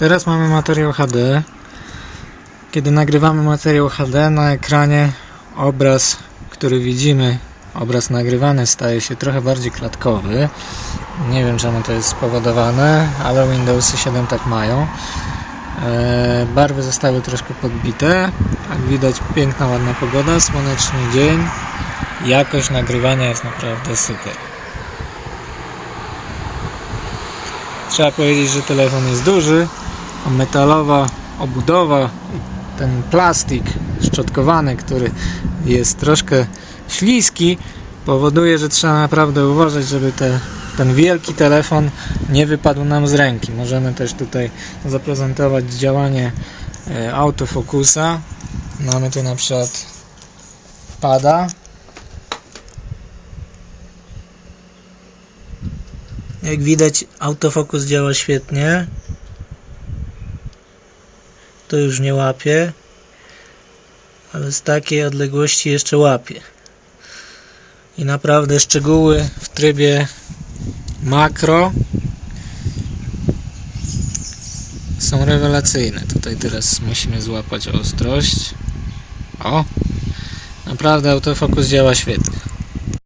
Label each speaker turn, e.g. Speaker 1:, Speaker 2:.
Speaker 1: Teraz mamy materiał HD. Kiedy nagrywamy materiał HD na ekranie obraz, który widzimy, obraz nagrywany staje się trochę bardziej klatkowy. Nie wiem czemu to jest spowodowane, ale Windowsy 7 tak mają. E, barwy zostały troszkę podbite. Jak widać piękna, ładna pogoda, słoneczny dzień. Jakość nagrywania jest naprawdę super. Trzeba powiedzieć, że telefon jest duży, metalowa obudowa, ten plastik szczotkowany, który jest troszkę śliski, powoduje, że trzeba naprawdę uważać, żeby te, ten wielki telefon nie wypadł nam z ręki. Możemy też tutaj zaprezentować działanie e, autofokusa. Mamy tu na przykład pada. Jak widać autofokus działa świetnie. To już nie łapie, ale z takiej odległości jeszcze łapie. I naprawdę szczegóły w trybie makro są rewelacyjne. Tutaj teraz musimy złapać ostrość. O! Naprawdę autofokus działa świetnie.